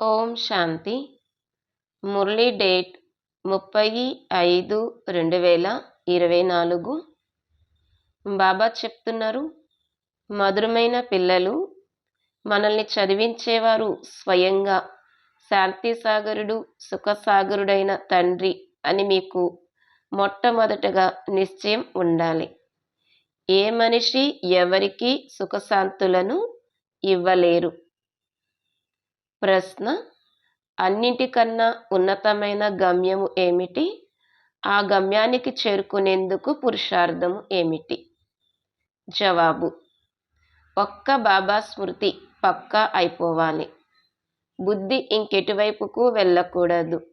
ఓం శాంతి. Murali date ముప్పై ఐదు రెండు వేల ఇరవై నాలుగు. బాబా చెప్తున్నారు మధురమైన పిల్లలు మనల్ని చదివించేవారు స్వయంగా శాంతిసాగరుడు సుఖసాగరుడైన తండ్రి అని మీకు మొట్టమొదటగా నిశ్చయం ఉండాలి. ఏ మనిషి ఎవరికీ సుఖశాంతులను ఇవ్వలేరు. ప్రశ్న అన్నింటికన్నా ఉన్నతమైన గమ్యము ఏమిటి? ఆ గమ్యానికి చేరుకునేందుకు పురుషార్థము ఏమిటి? జవాబు ఒక్క బాబా స్మృతి పక్కా అయిపోవాలి. బుద్ధి ఇంకెటువైపుకు వెళ్ళకూడదు.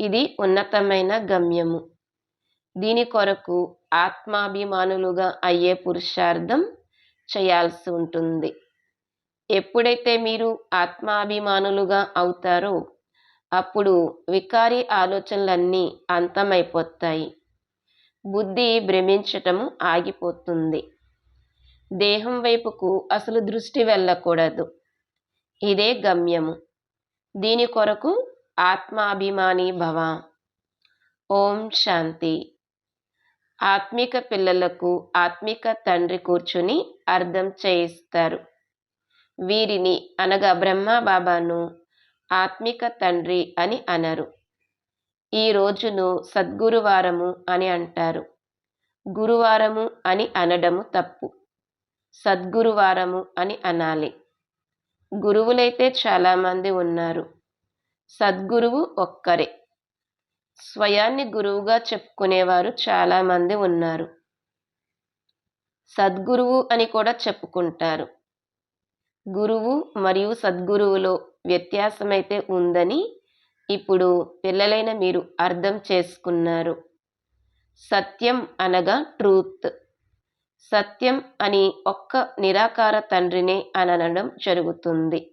ఇది ఉన్నతమైన గమ్యము. దీని కొరకు ఆత్మాభిమానులుగా అయ్యే పురుషార్థం చేయాల్సి ఉంటుంది. ఎప్పుడైతే మీరు ఆత్మాభిమానులుగా అవుతారో అప్పుడు వికారి ఆలోచనలన్నీ అంతమైపోతాయి. బుద్ధి భ్రమించటము ఆగిపోతుంది. దేహం వైపుకు అసలు దృష్టి వెళ్ళకూడదు. ఇదే గమ్యము. దీని కొరకు ఆత్మాభిమాని భవ. ఓం శాంతి. ఆత్మిక పిల్లలకు ఆత్మిక తండ్రి కూర్చుని అర్థం చేయిస్తారు. వీరిని అనగా బ్రహ్మ బాబాను ఆత్మిక తండ్రి అని అనరు. ఈ రోజును సద్గురువారము అని అంటారు. గురువారము అని అనడము తప్పు. సద్గురువారము అని అనాలి. గురువులైతే చాలామంది ఉన్నారు. సద్గురువు ఒక్కరే. స్వయాన్ని గురువుగా చెప్పుకునేవారు చాలామంది ఉన్నారు. సద్గురువు అని కూడా చెప్పుకుంటారు. గురువు మరియు సద్గురువులో వ్యత్యాసమైతే ఉందని ఇప్పుడు పిల్లలైన మీరు అర్థం చేసుకున్నారు. సత్యం అనగా ట్రూత్. సత్యం అని ఒక్క నిరాకార తండ్రినే అనడం జరుగుతుంది.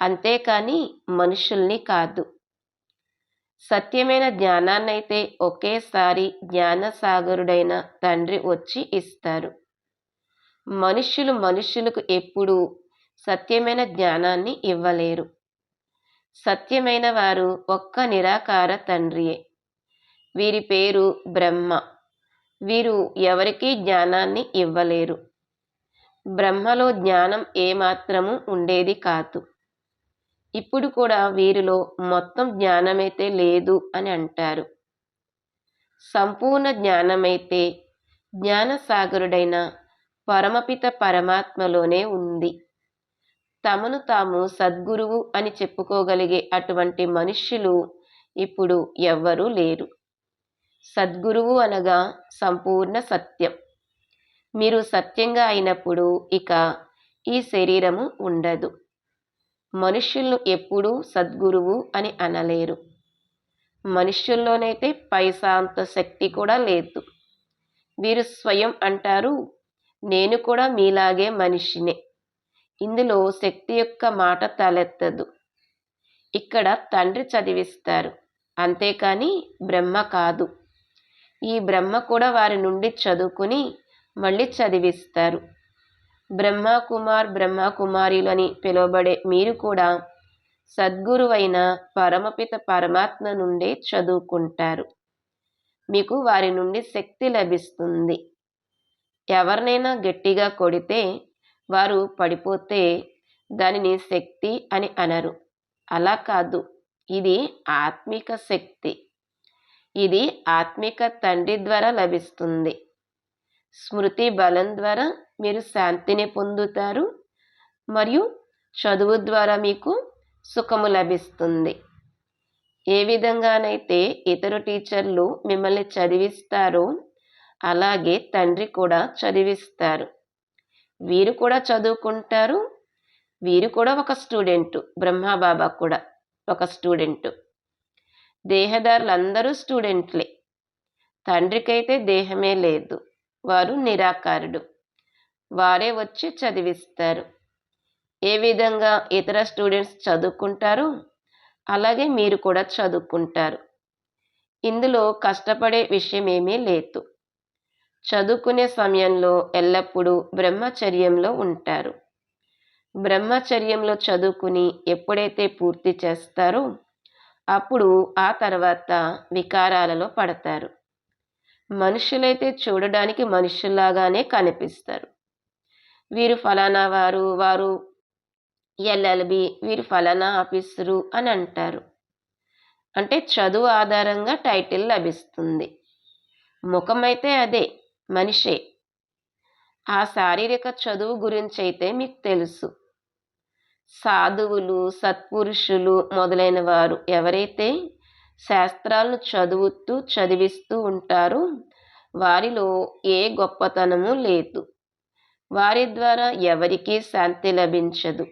అంతేకాని మనుషుల్ని కాదు. సత్యమైన జ్ఞానాన్నైతే ఒకేసారి జ్ఞానసాగరుడైన తండ్రి వచ్చి ఇస్తారు. మనుష్యులు మనుష్యులకు ఎప్పుడూ సత్యమైన జ్ఞానాన్ని ఇవ్వలేరు. సత్యమైన వారు ఒక్క నిరాకార తండ్రియే. వీరి పేరు బ్రహ్మ. వీరు ఎవరికీ జ్ఞానాన్ని ఇవ్వలేరు. బ్రహ్మలో జ్ఞానం ఏమాత్రము ఉండేది కాదు. ఇప్పుడు కూడా వీరిలో మొత్తం జ్ఞానమైతే లేదు అని అంటారు. సంపూర్ణ జ్ఞానమైతే జ్ఞానసాగరుడైన పరమపిత పరమాత్మలోనే ఉంది. తమను తాము సద్గురువు అని చెప్పుకోగలిగే అటువంటి మనుష్యులు ఇప్పుడు ఎవ్వరూ లేరు. సద్గురువు అనగా సంపూర్ణ సత్యం. మీరు సత్యంగా అయినప్పుడు ఇక ఈ శరీరము ఉండదు. మనుష్యులను ఎప్పుడూ సద్గురువు అని అనలేరు. మనుష్యుల్లోనైతే పైసాంత శక్తి కూడా లేదు. వీరు స్వయం అంటారు నేను కూడా మీలాగే మనిషినే. ఇందులో శక్తి యొక్క మాట తలెత్తదు. ఇక్కడ తండ్రి చదివిస్తారు. అంతేకాని బ్రహ్మ కాదు. ఈ బ్రహ్మ కూడా వారి నుండి చదువుకుని మళ్ళీ చదివిస్తారు. బ్రహ్మ కుమార్ బ్రహ్మ కుమారులు అని పిలువబడే మీరు కూడా సద్గురువైన పరమపిత పరమాత్మ నుండే చదువుకుంటారు. మీకు వారి నుండి శక్తి లభిస్తుంది. ఎవరినైనా గట్టిగా కొడితే వారు పడిపోతే దానిని శక్తి అని అనరు. అలా కాదు. ఇది ఆత్మిక శక్తి. ఇది ఆత్మిక తండ్రి ద్వారా లభిస్తుంది. స్మృతి బలం ద్వారా మీరు శాంతిని పొందుతారు మరియు చదువు ద్వారా మీకు సుఖము లభిస్తుంది. ఏ విధంగానైతే ఇతరు టీచర్లు మిమ్మల్ని చదివిస్తారో అలాగే తండ్రి కూడా చదివిస్తారు. వీరు కూడా చదువుకుంటారు. వీరు కూడా ఒక స్టూడెంట్ బ్రహ్మబాబా కూడా ఒక స్టూడెంట్. దేహదారులందరూ స్టూడెంట్లే. తండ్రికైతే దేహమే లేదు. వారు నిరాకారుడు. వారే వచ్చి చదివిస్తారు. ఏ విధంగా ఇతర స్టూడెంట్స్ చదువుకుంటారో అలాగే మీరు కూడా చదువుకుంటారు. ఇందులో కష్టపడే విషయం ఏమీ లేదు. చదువుకునే సమయంలో ఎల్లప్పుడూ బ్రహ్మచర్యంలో ఉంటారు. బ్రహ్మచర్యంలో చదువుకుని ఎప్పుడైతే పూర్తి చేస్తారో అప్పుడు ఆ తర్వాత వికారాలలో పడతారు. మనుషులైతే చూడడానికి మనుషుల్లాగానే కనిపిస్తారు. వీరు ఫలానా వారు వారు ఎల్ఎల్బి వీరు ఫలానా ఆఫీసరు అని అంటారు. అంటే చదువు ఆధారంగా టైటిల్ లభిస్తుంది. ముఖమైతే అదే. మనిషే. ఆ శారీరక చదువు గురించి అయితే మీకు తెలుసు. సాధువులు సత్పురుషులు మొదలైన వారు ఎవరైతే శాస్త్రాలను చదువుతూ చదివిస్తూ ఉంటారో వారిలో ఏ గొప్పతనము లేదు. వారి ద్వారా ఎవరికీ శాంతి లభించదు.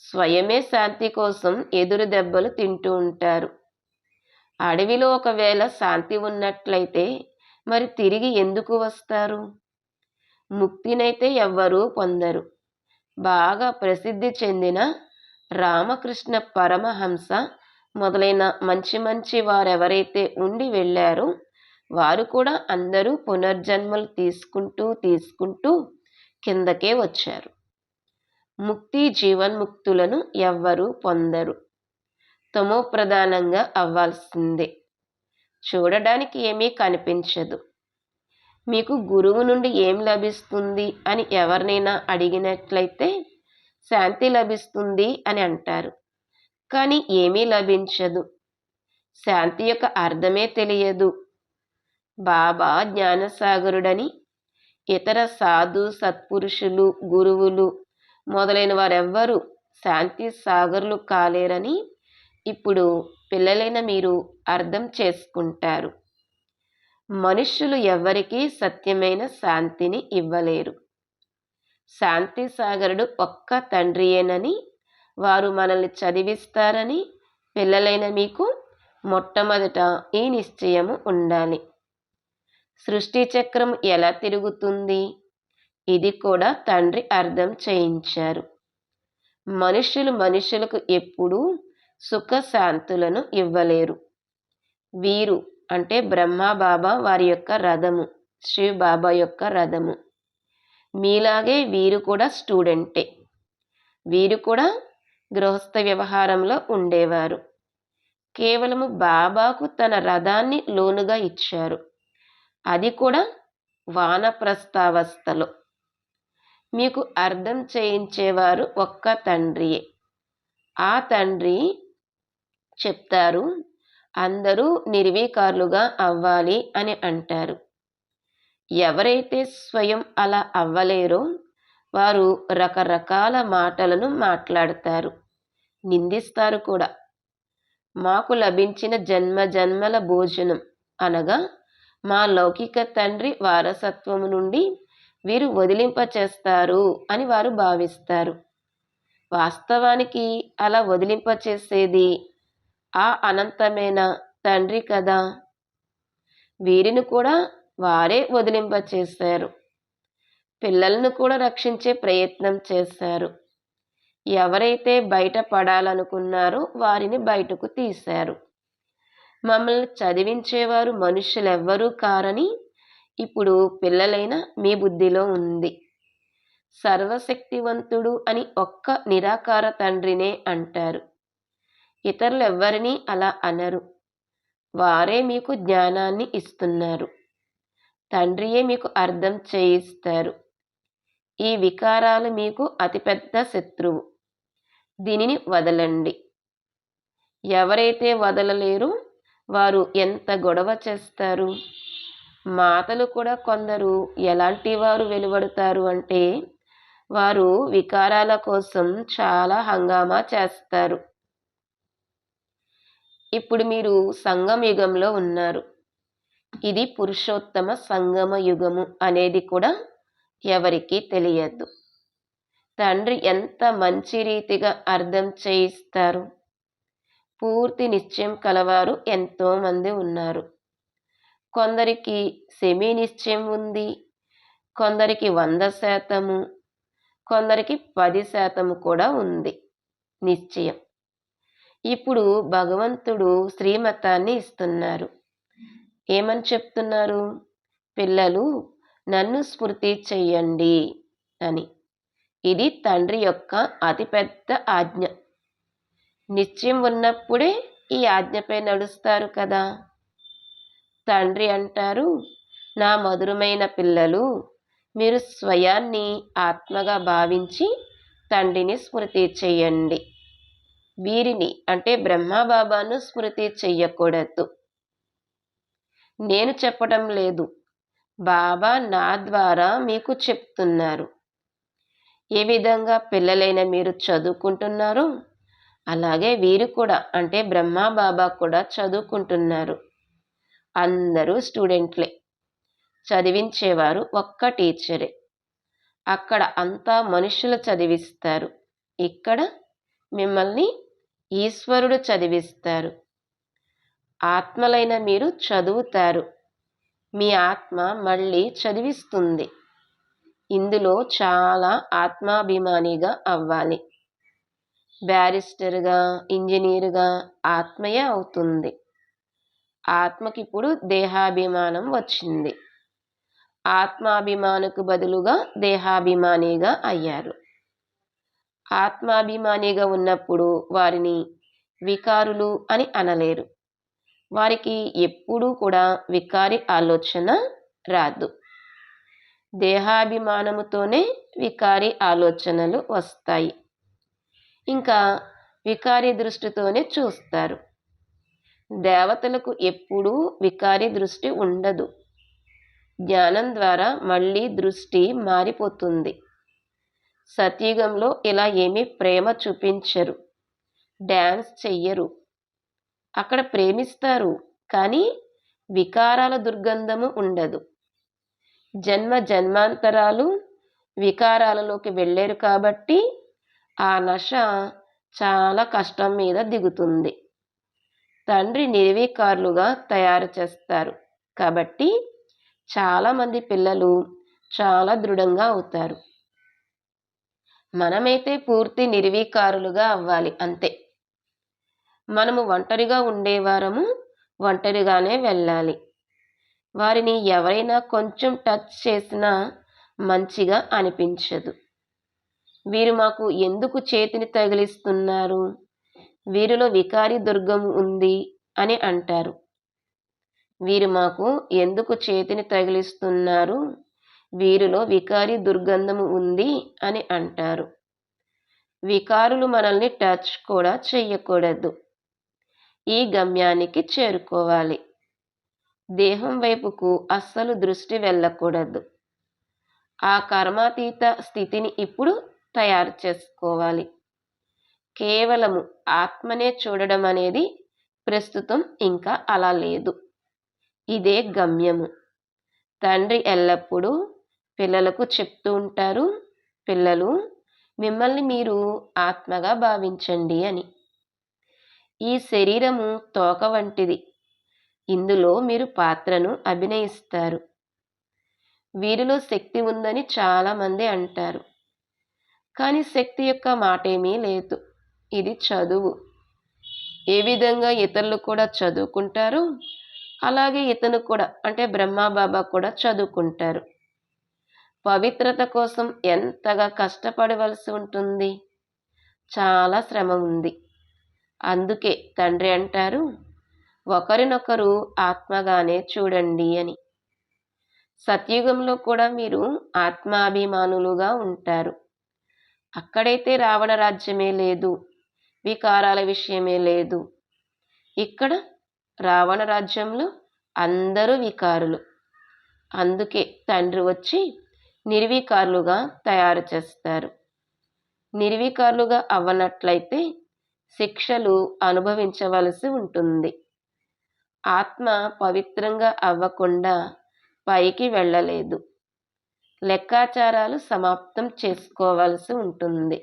స్వయమే శాంతి కోసం ఎదురు దెబ్బలు తింటూ ఉంటారు. అడవిలో ఒకవేళ శాంతి ఉన్నట్లయితే మరి తిరిగి ఎందుకు వస్తారు? ముక్తినైతే ఎవ్వరూ పొందరు. బాగా ప్రసిద్ధి చెందిన రామకృష్ణ పరమహంస మొదలైన మంచి మంచి వారెవరైతే ఉండి వెళ్ళారో వారు కూడా అందరూ పునర్జన్మలు తీసుకుంటూ తీసుకుంటూ కిందకే వచ్చారు. ముక్తి జీవన్ముక్తులను ఎవ్వరూ పొందరు. తమో ప్రధానంగా అవ్వాల్సిందే. చూడడానికి ఏమీ కనిపించదు. మీకు గురువు నుండి ఏం లభిస్తుంది అని ఎవరినైనా అడిగినట్లయితే శాంతి లభిస్తుంది అని అంటారు. కానీ ఏమీ లభించదు. శాంతి యొక్క అర్థమే తెలియదు. బాబా జ్ఞానసాగరుడని ఇతర సాధు సత్పురుషులు గురువులు మొదలైన వారెవ్వరూ శాంతి సాగరులు కాలేరని ఇప్పుడు పిల్లలైన మీరు అర్థం చేసుకుంటారు. మనుష్యులు ఎవ్వరికీ సత్యమైన శాంతిని ఇవ్వలేరు. శాంతి సాగరుడు ఒక్క తండ్రియేనని వారు మనల్ని చదివిస్తారని పిల్లలైన మీకు మొట్టమొదట ఈ నిశ్చయము ఉండాలి. సృష్టి చక్రం ఎలా తిరుగుతుంది? ఇది కూడా తండ్రి అర్థం చేయించారు. మనుషులు మనుషులకు ఎప్పుడూ సుఖశాంతులను ఇవ్వలేరు. వీరు అంటే బ్రహ్మ బాబా వారి యొక్క రథము శ్రీ బాబా యొక్క రథము. మీలాగే వీరు కూడా స్టూడెంటే. వీరు కూడా గృహస్థ వ్యవహారంలో ఉండేవారు. కేవలము బాబాకు తన రథాన్ని లోనుగా ఇచ్చారు. అది కూడా వానప్రస్థావస్థలో మీకు అర్థం చేయించేవారు ఒక్క తండ్రియే. ఆ తండ్రి చెప్తారు. అందరూ నిర్వీకారులుగా అవ్వాలి అని అంటారు. ఎవరైతే స్వయం అలా అవ్వలేరో వారు రకరకాల మాటలను మాట్లాడతారు. నిందిస్తారు కూడా. మాకు లభించిన జన్మ జన్మల భోజనం అనగా మా లౌకిక తండ్రి వారసత్వము నుండి వీరు వదిలింప చేస్తారు అని వారు భావిస్తారు. వాస్తవానికి అలా వదిలింప చేసేది ఆ అనంతమైన తండ్రి కదా. వీరిని కూడా వారే వదిలింపచేశారు. పిల్లలను కూడా రక్షించే ప్రయత్నం చేశారు. ఎవరైతే బయట పడాలనుకున్నారో వారిని బయటకు తీశారు. మమ్మల్ని చదివించేవారు మనుషులెవ్వరూ కారని ఇప్పుడు పిల్లలైన మీ బుద్ధిలో ఉంది. సర్వశక్తివంతుడు అని ఒక్క నిరాకార తండ్రినే అంటారు. ఇతరులు ఎవ్వరినీ అలా అనరు. వారే మీకు జ్ఞానాన్ని ఇస్తున్నారు. తండ్రియే మీకు అర్థం చేయిస్తారు. ఈ వికారాలు మీకు అతిపెద్ద శత్రువు. దీనిని వదలండి. ఎవరైతే వదలలేరు వారు ఎంత గొడవ చేస్తారు? మాతలు కూడా కొందరు ఎలాంటి వారు వెలువడతారు అంటే వారు వికారాల కోసం చాలా హంగామా చేస్తారు. ఇప్పుడు మీరు సంగమ యుగంలో ఉన్నారు. ఇది పురుషోత్తమ సంగమ యుగము అనేది కూడా ఎవరికీ తెలియదు. తండ్రి ఎంత మంచి రీతిగా అర్థం చేయిస్తారు. పూర్తి నిశ్చయం కలవారు ఎంతోమంది ఉన్నారు. కొందరికి సెమీ నిశ్చయం ఉంది. కొందరికి వంద శాతము. కొందరికి పది శాతము కూడా ఉంది నిశ్చయం. ఇప్పుడు భగవంతుడు శ్రీమతాన్ని ఇస్తున్నారు. ఏమని చెప్తున్నారు? పిల్లలు నన్ను స్మృతి చెయ్యండి అని. ఇది తండ్రి యొక్క అతిపెద్ద ఆజ్ఞ. నిశ్చయం ఉన్నప్పుడే ఈ ఆజ్ఞపై నడుస్తారు కదా. తండ్రి అంటారు నా మధురమైన పిల్లలు మీరు స్వయాన్ని ఆత్మగా భావించి తండ్రిని స్మృతి చెయ్యండి. వీరిని అంటే బ్రహ్మబాబాను స్మృతి చెయ్యకూడదు. నేను చెప్పడం లేదు. బాబా నా ద్వారా మీకు చెప్తున్నారు. ఏ విధంగా పిల్లలైన మీరు చదువుకుంటున్నారు? అలాగే వీరు కూడా అంటే బ్రహ్మ బాబా కూడా చదువుకుంటున్నారు. అందరూ స్టూడెంట్లే. చదివించేవారు ఒక్క టీచరే. అక్కడ అంతా మనుషులు చదివిస్తారు. ఇక్కడ మిమ్మల్ని ఈశ్వరుడు చదివిస్తారు. ఆత్మలైన మీరు చదువుతారు. మీ ఆత్మ మళ్ళీ చదివిస్తుంది. ఇందులో చాలా ఆత్మాభిమానిగా అవ్వాలి. బ్యారిస్టర్గా ఇంజనీరుగా ఆత్మయే అవుతుంది. ఆత్మకిప్పుడు దేహాభిమానం వచ్చింది. ఆత్మాభిమానకు బదులుగా దేహాభిమానిగా అయ్యారు. ఆత్మాభిమానిగా ఉన్నప్పుడు వారిని వికారులు అని అనలేరు. వారికి ఎప్పుడూ కూడా వికారి ఆలోచన రాదు. దేహాభిమానముతోనే వికారి ఆలోచనలు వస్తాయి. ఇంకా వికారి దృష్టితోనే చూస్తారు. దేవతలకు ఎప్పుడూ వికారి దృష్టి ఉండదు. జ్ఞానం ద్వారా మళ్ళీ దృష్టి మారిపోతుంది. సత్యుగంలో ఇలా ఏమీ ప్రేమ చూపించరు. డ్యాన్స్ చెయ్యరు. అక్కడ ప్రేమిస్తారు కానీ వికారాల దుర్గంధము ఉండదు. జన్మ జన్మాంతరాలు వికారాలలోకి వెళ్ళారు కాబట్టి ఆ నశ చాలా కష్టం మీద దిగుతుంది. తండ్రి నిర్వీకారులుగా తయారు చేస్తారు. కాబట్టి చాలామంది పిల్లలు చాలా దృఢంగా అవుతారు. మనమైతే పూర్తి నిర్వీకారులుగా అవ్వాలి అంతే. మనము ఒంటరిగా ఉండేవారము ఒంటరిగానే వెళ్ళాలి. వారిని ఎవరైనా కొంచెం టచ్ చేసినా మంచిగా అనిపించదు. వీరు మాకు ఎందుకు చేతిని తగిలిస్తున్నారు? వీరిలో వికారి దుర్గం ఉంది అని అంటారు. వీరు మాకు ఎందుకు చేతిని తగిలిస్తున్నారు? వీరిలో వికారి దుర్గంధము ఉంది అని అంటారు. వికారులు మనల్ని టచ్ కూడా చెయ్యకూడదు. ఈ గమ్యానికి చేరుకోవాలి. దేహం వైపుకు అస్సలు దృష్టి వెళ్ళకూడదు. ఆ కర్మాతీత స్థితిని ఇప్పుడు తయారు చేసుకోవాలి. కేవలము ఆత్మనే చూడడం అనేది ప్రస్తుతం ఇంకా అలా లేదు. ఇదే గమ్యము. తండ్రి ఎల్లప్పుడూ పిల్లలకు చెప్తూ ఉంటారు పిల్లలు మిమ్మల్ని మీరు ఆత్మగా భావించండి అని. ఈ శరీరము తోక వంటిది. ఇందులో మీరు పాత్రను అభినయిస్తారు. వీరిలో శక్తి ఉందని చాలామంది అంటారు. కానీ శక్తి యొక్క మాటేమీ లేదు. ఇది చదువు. ఏ విధంగా ఇతరులు కూడా చదువుకుంటారు అలాగే ఇతను కూడా అంటే బ్రహ్మాబాబా కూడా చదువుకుంటారు. పవిత్రత కోసం ఎంతగా కష్టపడవలసి ఉంటుంది? చాలా శ్రమ ఉంది. అందుకే తండ్రి అంటారు ఒకరినొకరు ఆత్మగానే చూడండి అని. సత్యుగంలో కూడా మీరు ఆత్మాభిమానులుగా ఉంటారు. అక్కడైతే రావణ రాజ్యమే లేదు వికారాల విషయమే లేదు. ఇక్కడ రావణ రాజ్యంలో అందరూ వికారులు. అందుకే తండ్రి వచ్చి నిర్వీకారులుగా తయారు చేస్తారు. నిర్వీకారులుగా అవ్వనట్లయితే శిక్షలు అనుభవించవలసి ఉంటుంది. ఆత్మ పవిత్రంగా అవ్వకుండా పైకి వెళ్ళలేదు. లెక్కాచారాలు సమాప్తం చేసుకోవాల్సి ఉంటుంది.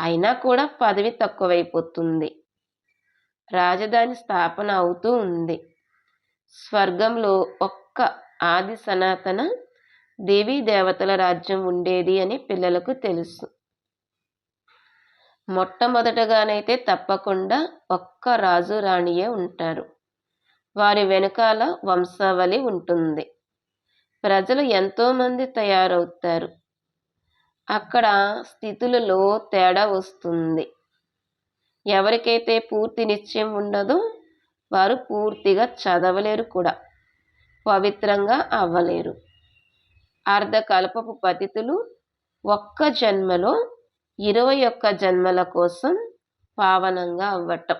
అయినా కూడా పదవి తక్కువైపోతుంది. రాజధాని స్థాపన అవుతూ ఉంది. స్వర్గంలో ఒక్క ఆది సనాతన దేవీ దేవతల రాజ్యం ఉండేది అని పిల్లలకు తెలుసు. మొట్టమొదటగానైతే తప్పకుండా ఒక్క రాజు రాణియే ఉంటారు. వారి వెనుకాల వంశావళి ఉంటుంది. ప్రజలు ఎంతోమంది తయారవుతారు. అక్కడ స్థితులలో తేడా వస్తుంది. ఎవరికైతే పూర్తి నిశ్చయం ఉండదో వారు పూర్తిగా చదవలేరు కూడా. పవిత్రంగా అవ్వలేరు. అర్ధకల్పపు పతితులు ఒక్క జన్మలో ఇరవై ఒక్క జన్మల కోసం పావనంగా అవ్వటం.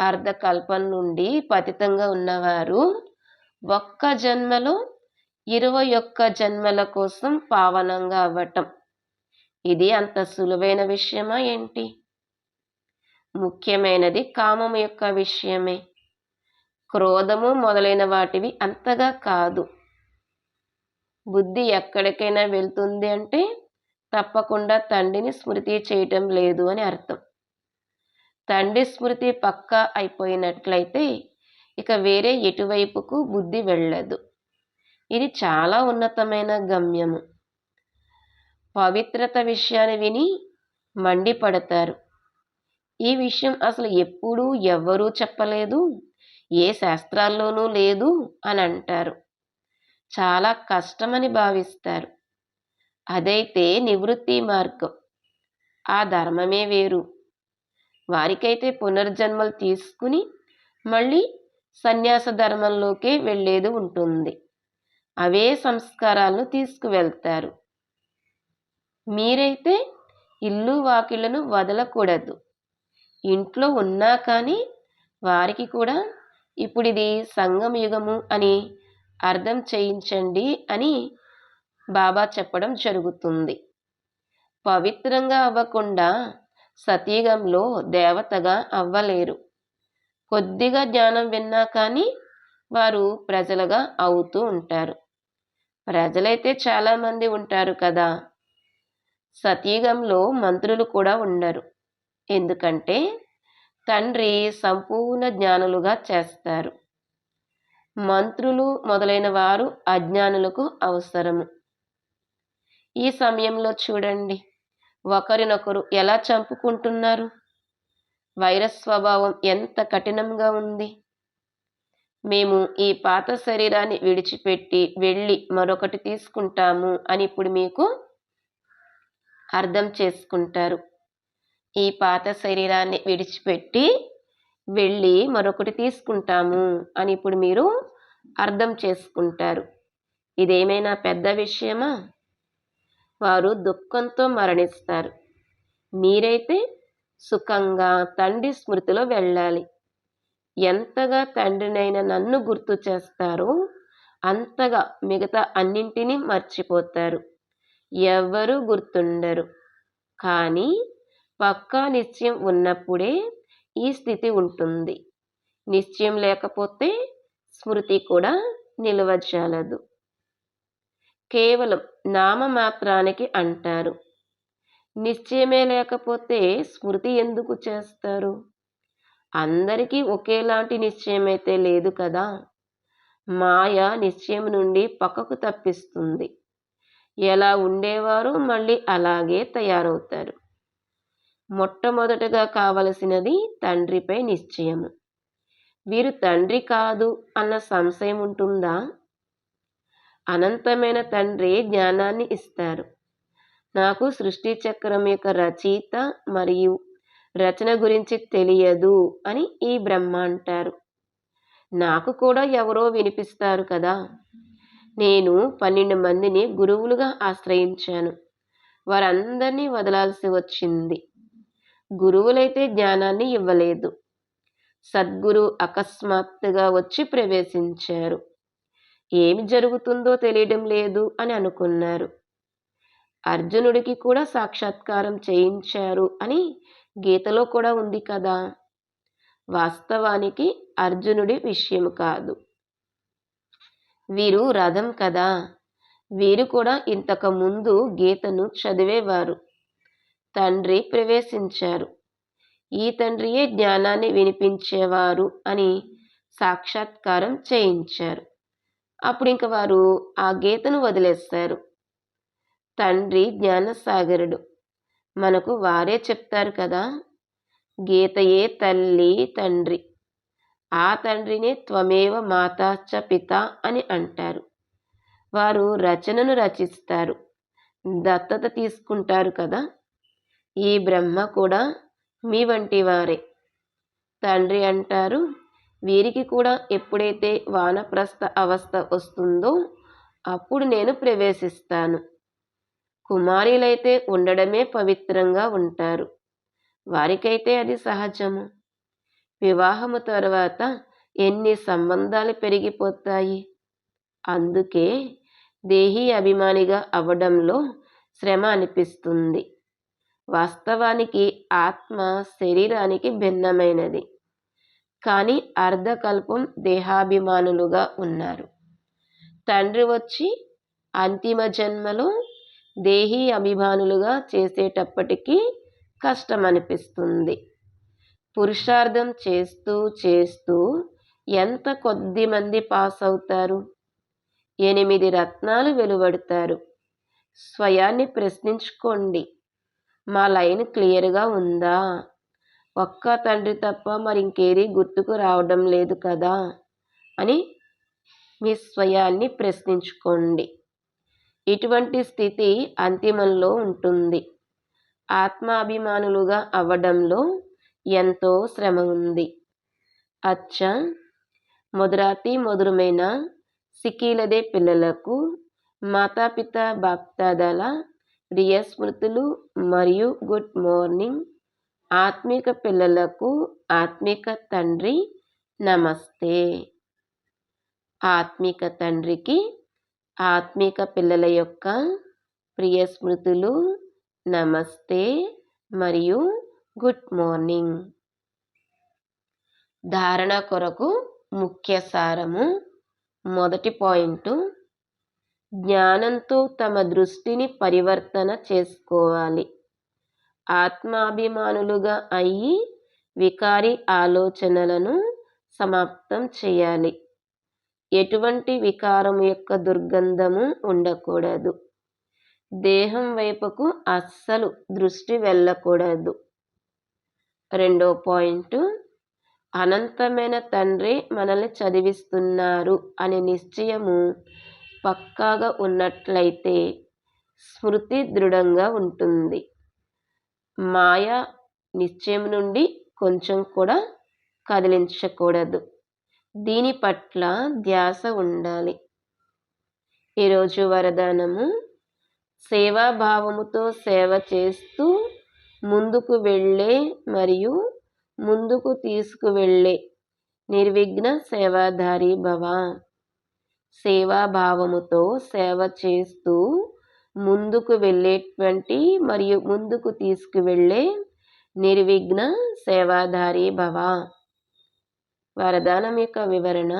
అర్ధకల్పం నుండి పతితంగా ఉన్నవారు ఒక్క జన్మలో ఇరవై ఒక్క జన్మల కోసం పావనంగా అవ్వటం. ఇది అంత సులువైన విషయమా ఏంటి? ముఖ్యమైనది కామము యొక్క విషయమే. క్రోధము మొదలైన వాటివి అంతగా కాదు. బుద్ధి ఎక్కడికైనా వెళ్తుంది అంటే తప్పకుండా తండ్రిని స్మృతి చేయటం లేదు అని అర్థం. తండ్రి స్మృతి పక్కా అయిపోయినట్లయితే ఇక వేరే ఎటువైపుకు బుద్ధి వెళ్ళదు. ఇది చాలా ఉన్నతమైన గమ్యము. పవిత్రత విషయాన్ని విని మండిపడతారు. ఈ విషయం అసలు ఎప్పుడూ ఎవ్వరూ చెప్పలేదు ఏ శాస్త్రాల్లోనూ లేదు అని అంటారు. చాలా కష్టమని భావిస్తారు. అదైతే నివృత్తి మార్గం. ఆ ధర్మమే వేరు. వారికైతే పునర్జన్మలు తీసుకుని మళ్ళీ సన్యాస ధర్మంలోకే వెళ్ళేది ఉంటుంది. అవే సంస్కారాలను తీసుకువెళ్తారు. మీరైతే ఇల్లు వాకిళ్ళను వదలకూడదు. ఇంట్లో ఉన్నా కానీ వారికి కూడా ఇప్పుడు ఇది సంగం యుగము అని అర్థం చేయించండి అని బాబా చెప్పడం జరుగుతుంది. పవిత్రంగా అవ్వకుండా సతీగంలో దేవతగా అవ్వలేరు. కొద్దిగా జ్ఞానం విన్నా కానీ వారు ప్రజలుగా అవుతూ ఉంటారు. ప్రజలైతే చాలామంది ఉంటారు కదా. సతీగంలో మంత్రులు కూడా ఉండరు. ఎందుకంటే తండ్రి సంపూర్ణ జ్ఞానులుగా చేస్తారు. మంత్రులు మొదలైన వారు అజ్ఞానులకు అవసరము ఈ సమయంలో చూడండి. ఒకరినొకరు ఎలా చంపుకుంటున్నారు? వైరస్ స్వభావం ఎంత కఠినంగా ఉంది? మేము ఈ పాత శరీరాన్ని విడిచిపెట్టి వెళ్ళి మరొకటి తీసుకుంటాము అని ఇప్పుడు మీకు అర్థం చేసుకుంటారు. ఈ పాత శరీరాన్ని విడిచిపెట్టి వెళ్ళి మరొకటి తీసుకుంటాము అని ఇప్పుడు మీరు అర్థం చేసుకుంటారు. ఇదేమైనా పెద్ద విషయమా? వారు దుఃఖంతో మరణిస్తారు. మీరైతే సుఖంగా తండ్రి స్మృతిలో వెళ్ళాలి. ఎంతగా తండ్రినైన నన్ను గుర్తు చేస్తారో అంతగా మిగతా అన్నింటినీ మర్చిపోతారు. ఎవ్వరూ గుర్తుండరు. కానీ పక్కా నిశ్చయం ఉన్నప్పుడే ఈ స్థితి ఉంటుంది. నిశ్చయం లేకపోతే స్మృతి కూడా నిలవజాలదు. కేవలం నామమాత్రానికి అంటారు. నిశ్చయమే లేకపోతే స్మృతి ఎందుకు చేస్తారు? అందరికీ ఒకేలాంటి నిశ్చయమైతే లేదు కదా? మాయ నిశ్చయం నుండి పక్కకు తప్పిస్తుంది. ఎలా ఉండేవారు మళ్ళీ అలాగే తయారవుతారు. మొట్టమొదటగా కావలసినది తండ్రిపై నిశ్చయము. వీరు తండ్రి కాదు అన్న సంశయం ఉంటుందా? అనంతమైన తండ్రి జ్ఞానాన్ని ఇస్తారు. నాకు సృష్టి చక్రం యొక్క రచయిత మరియు రచన గురించి తెలియదు అని ఈ బ్రహ్మ అంటారు. నాకు కూడా ఎవరో వినిపిస్తారు కదా. నేను పన్నెండు మందిని గురువులుగా ఆశ్రయించాను. వారందరినీ వదలాల్సి వచ్చింది. గురువులైతే జ్ఞానాన్ని ఇవ్వలేదు. సద్గురు అకస్మాత్తుగా వచ్చి ప్రవేశించారు. ఏమి జరుగుతుందో తెలియడం లేదు అని అనుకున్నారు. అర్జునుడికి కూడా సాక్షాత్కారం చేయించారు అని గీతలో కూడా ఉంది కదా. వాస్తవానికి అర్జునుడి విషయం కాదు. వీరు రథం కదా. వీరు కూడా ఇంతకు ముందు గీతను చదివేవారు. తండ్రి ప్రవేశించారు. ఈ తండ్రియే జ్ఞానాన్ని వినిపించేవారు అని సాక్షాత్కారం చేయించారు. అప్పుడు ఇంక వారు ఆ గీతను వదిలేస్తారు తండ్రి జ్ఞానసాగరుడు మనకు వారే చెప్తారు కదా గీతయే తల్లి తండ్రి ఆ తండ్రిని త్వమేవ మాతాచ పిత అని అంటారు. వారు రచనను రచిస్తారు. దత్తత తీసుకుంటారు కదా ఈ బ్రహ్మ కూడా మీ వంటి వారే. తండ్రి అంటారు వీరికి కూడా ఎప్పుడైతే వానప్రస్థ అవస్థ వస్తుందో అప్పుడు నేను ప్రవేశిస్తాను. కుమారులైతే ఉండడమే పవిత్రంగా ఉంటారు. వారికైతే అది సహజము. వివాహము తర్వాత ఎన్ని సంబంధాలు పెరిగిపోతాయి? అందుకే దేహీ అభిమానిగా అవ్వడంలో శ్రమ అనిపిస్తుంది. వాస్తవానికి ఆత్మ శరీరానికి భిన్నమైనది. కానీ అర్ధకల్పం దేహాభిమానులుగా ఉన్నారు. తండ్రి వచ్చి అంతిమ జన్మలో దేహీ అభిమానులుగా చేసేటప్పటికీ కష్టం అనిపిస్తుంది పురుషార్థం చేస్తూ చేస్తూ ఎంత కొద్ది మంది పాస్ అవుతారు? ఎనిమిది రత్నాలు వెలువడతారు. స్వయాన్ని ప్రశ్నించుకోండి. మా లైన్ క్లియర్గా ఉందా? ఒక్క తండ్రి తప్ప మరి ఇంకేది గుర్తుకు రావడం లేదు కదా? అని మీ స్వయాన్ని ప్రశ్నించుకోండి. ఇటువంటి స్థితి అంతిమంలో ఉంటుంది. ఆత్మాభిమానులుగా అవ్వడంలో ఎంతో శ్రమ ఉంది. అచ్చ! మొదరాతి మధురమైన సిక్కీలదే పిల్లలకు మాతాపిత బాప్తాదల ప్రియ స్మృతులు మరియు గుడ్ మార్నింగ్. ఆత్మిక పిల్లలకు ఆత్మిక తండ్రి నమస్తే. ఆత్మిక తండ్రికి ఆత్మిక పిల్లల యొక్క ప్రియ స్మృతులు నమస్తే మరియు గుడ్ మార్నింగ్. ధారణ కొరకు ముఖ్య సారము మొదటి పాయింట్ జ్ఞానంతో తమ దృష్టిని పరివర్తన చేసుకోవాలి. ఆత్మాభిమానులుగా అయ్యి వికారి ఆలోచనలను సమాప్తం చేయాలి. ఎటువంటి వికారం యొక్క దుర్గంధము ఉండకూడదు. దేహం వైపుకు అస్సలు దృష్టి వెళ్ళకూడదు. రెండో పాయింట్ అనంతమైన తండ్రి మనల్ని చదివిస్తున్నారు అనే నిశ్చయము పక్కాగా ఉన్నట్లయితే స్మృతి దృఢంగా ఉంటుంది. మాయ నిశ్చయం నుండి కొంచెం కూడా కదిలించకూడదు. దీని పట్ల ధ్యాస ఉండాలి. ఈరోజు వరదానము. సేవాభావముతో సేవ చేస్తూ ముందుకు వెళ్ళే మరియు ముందుకు తీసుకువెళ్ళే నిర్విఘ్న సేవాధారి భవ. సేవాభావముతో సేవ చేస్తూ ముందుకు వెళ్ళేటువంటి మరియు ముందుకు తీసుకువెళ్ళే నిర్విఘ్న సేవాధారి భవ. వరదానం యొక్క వివరణ.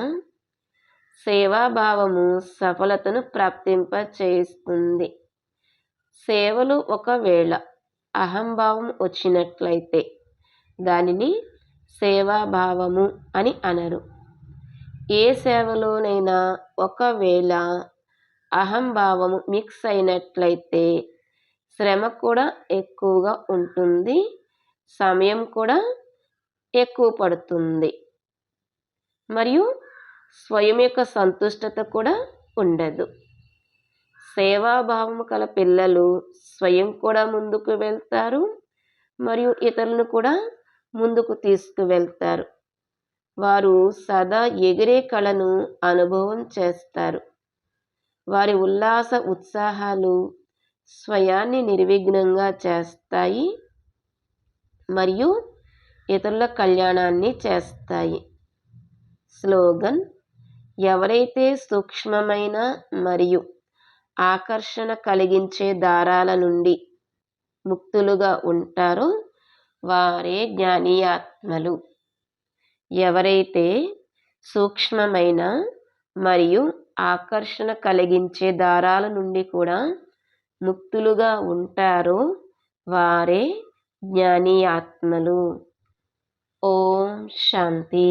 సేవాభావము సఫలతను ప్రాప్తింప చేస్తుంది సేవలు ఒకవేళ అహంభావం వచ్చినట్లయితే దానిని సేవాభావము అని అనరు. ఏ సేవలోనైనా ఒకవేళ అహంభావము మిక్స్ అయినట్లయితే శ్రమ కూడా ఎక్కువగా ఉంటుంది సమయం కూడా ఎక్కువ పడుతుంది. మరియు స్వయం యొక్క సంతుష్టత కూడా ఉండదు. సేవాభావము కల పిల్లలు స్వయం కూడా ముందుకు వెళ్తారు మరియు ఇతరులను కూడా ముందుకు తీసుకువెళ్తారు. వారు సదా ఎగిరే కళను అనుభవం చేస్తారు. వారి ఉల్లాస ఉత్సాహాలు స్వయాన్ని నిర్విఘ్నంగా చేస్తాయి మరియు ఇతరుల కళ్యాణాన్ని చేస్తాయి. స్లోగన్ ఎవరైతే సూక్ష్మమైన మరియు ఆకర్షణ కలిగించే దారాల నుండి ముక్తులుగా ఉంటారో వారే జ్ఞానీయాత్మలు. ఎవరైతే సూక్ష్మమైన మరియు ఆకర్షణ కలిగించే దారాల నుండి కూడా ముక్తులుగా ఉంటారో వారే జ్ఞానీయాత్మలు. ఓం శాంతి.